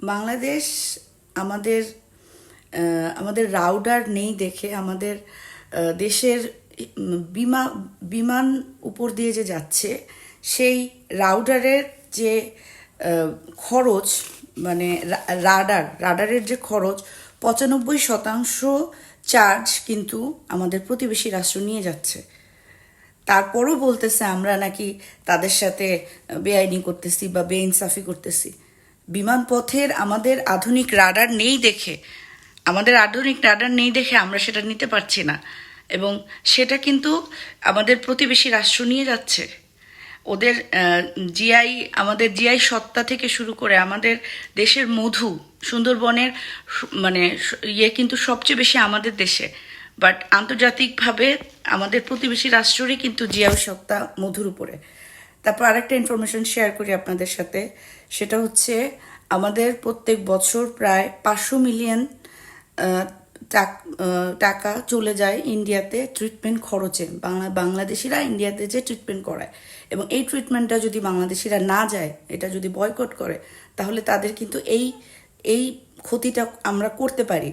বাংলাদেশ আমাদের আমাদের রাউডার নেই দেখে, আমাদের দেশের বিমা, বিমান উপর দিয়ে যে যাচ্ছে, সেই রাউডারের যে খরচ মানে রাডার, রাডারের যে খরচ, পঁচানব্বই শতাংশ চার্জ কিন্তু আমাদের প্রতিবেশী রাষ্ট্র নিয়ে যাচ্ছে। তারপরও বলতেছে, আমরা নাকি তাদের সাথে বেআইনি করতেছি বা বেইনসাফি করতেছি। বিমানপথের আমাদের আধুনিক রাডার নেই দেখে, আমাদের আধুনিক রাডার নেই দেখে আমরা সেটা নিতে পারছি না। এবং সেটা কিন্তু আমাদের প্রতিবেশী রাষ্ট্র নিয়ে যাচ্ছে। ওদের জিআই, আমাদের জিআই সত্তা থেকে শুরু করে আমাদের দেশের মধু, সুন্দরবনের মানে ইয়ে কিন্তু সবচেয়ে বেশি আমাদের দেশে। বাট আন্তর্জাতিকভাবে আমাদের প্রতিবেশী রাষ্ট্রেরই কিন্তু জিআই সত্তা মধুর উপরে। তারপর আরেকটা ইনফরমেশন শেয়ার করি আপনাদের সাথে। সেটা হচ্ছে, আমাদের প্রত্যেক বছর প্রায় পাঁচশো মিলিয়ন টাকা চলে যায় ইন্ডিয়াতে ট্রিটমেন্ট খরচে। বাংলা, বাংলাদেশিরা ইন্ডিয়াতে যে ট্রিটমেন্ট করায়। এবং এই ট্রিটমেন্টটা যদি বাংলাদেশিরা না যায়, এটা যদি বয়কট করে, তাহলে তাদের কিন্তু এই এই ক্ষতিটা আমরা করতে পারি।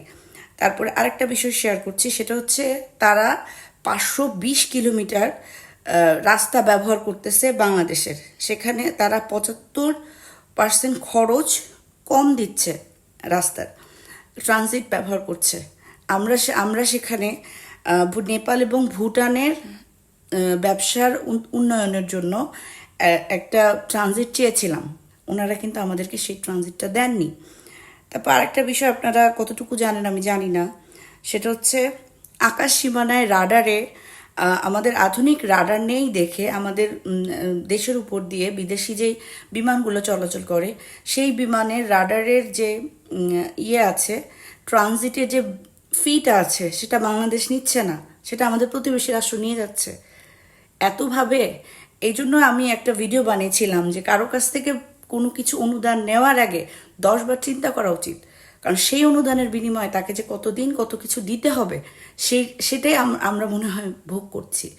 তারপরে আরেকটা বিষয় শেয়ার করছি, সেটা হচ্ছে তারা পাঁচশো বিশ কিলোমিটার রাস্তা ব্যবহার করতেছে বাংলাদেশের। সেখানে তারা পঁচাত্তর পার্সেন্ট খরচ কম দিচ্ছে রাস্তার ট্রানজিট ব্যবহার করছে। আমরা আমরা সেখানে নেপাল এবং ভুটানের ব্যবসার উন- উন্নয়নের জন্য একটা ট্রানজিট চেয়েছিলাম। ওনারা কিন্তু আমাদেরকে সেই ট্রানজিটটা দেননি। তারপর আরেকটা বিষয় আপনারা কতটুকু জানেন আমি জানি না। সেটা হচ্ছে আকাশ সীমানায় রাডারে আমাদের আধুনিক রাডার নেই দেখে আমাদের দেশের উপর দিয়ে বিদেশি যে বিমানগুলো চলাচল করে, সেই বিমানের রাডারের যে ইয়ে আছে ট্রানজিটের যে ফিটা আছে, সেটা বাংলাদেশ নিচ্ছে না, সেটা আমাদের প্রতিবেশী রাষ্ট্র নিয়ে যাচ্ছে। এতভাবে এই জন্য আমি একটা ভিডিও বানিয়েছিলাম যে কারও কাছ থেকে কোনো কিছু অনুদান নেওয়ার আগে দশবার চিন্তা করা উচিত। কারণ সেই অনুদানের বিনিময়ে তাকে যে কতদিন কত কিছু দিতে হবে সেই সেটাই আম- আমরা মনে হয় ভোগ করছি।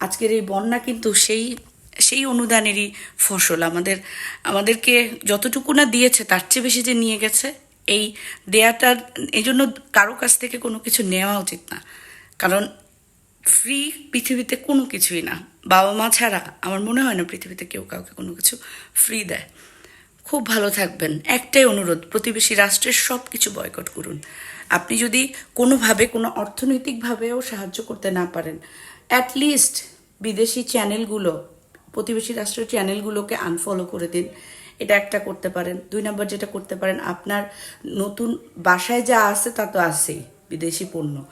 আজকের এই বন্যা কিন্তু সেই সেই অনুদানেরই ফসল। আমাদের, আমাদেরকে যতটুকু না দিয়েছে, তার চেয়ে বেশি যে নিয়ে গেছে, এই দেয়াটার এই জন্য কারও কাছ থেকে কোনো কিছু নেওয়া উচিত না। কারণ ফ্রি পৃথিবীতে কোনো কিছুই না। বাবা মা ছাড়া আমার মনে হয় না পৃথিবীতে কেউ কাউকে কোনো কিছু ফ্রি দেয়। খুব ভালো থাকবেন। একটাই অনুরোধ, প্রতিবেশী রাষ্ট্রের সব কিছু বয়কট করুন। আপনি যদি কোনোভাবে, কোনো অর্থনৈতিকভাবেও সাহায্য করতে না পারেন অ্যাটলিস্ট বিদেশি চ্যানেলগুলো, প্রতিবেশী রাষ্ট্রের চ্যানেলগুলোকে আনফলো করে দিন। এটা একটা করতে পারেন। দুই নম্বর যেটা করতে পারেন, আপনার নতুন বাসায় যা আছে তা তো আছেই, বিদেশি পণ্য।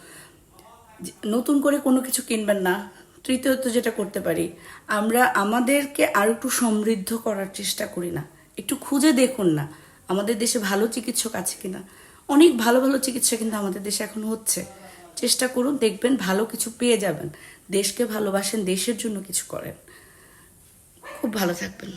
নতুন করে কোনো কিছু কিনবেন না। তৃতীয়ত যেটা করতে পারি, আমরা আমাদেরকে আর একটু সমৃদ্ধ করার চেষ্টা করি না। একটু খুঁজে দেখুন না। আমাদের দেশে ভালো চিকিৎসক আছে কিনা? অনেক ভালো ভালো চিকিৎসা কিন্তু আমাদের দেশে এখন হচ্ছে। চেষ্টা করুন, দেখবেন ভালো কিছু পেয়ে যাবেন। দেশকে ভালোবাসেন, দেশের জন্য কিছু করেন। খুব ভালো থাকবেন।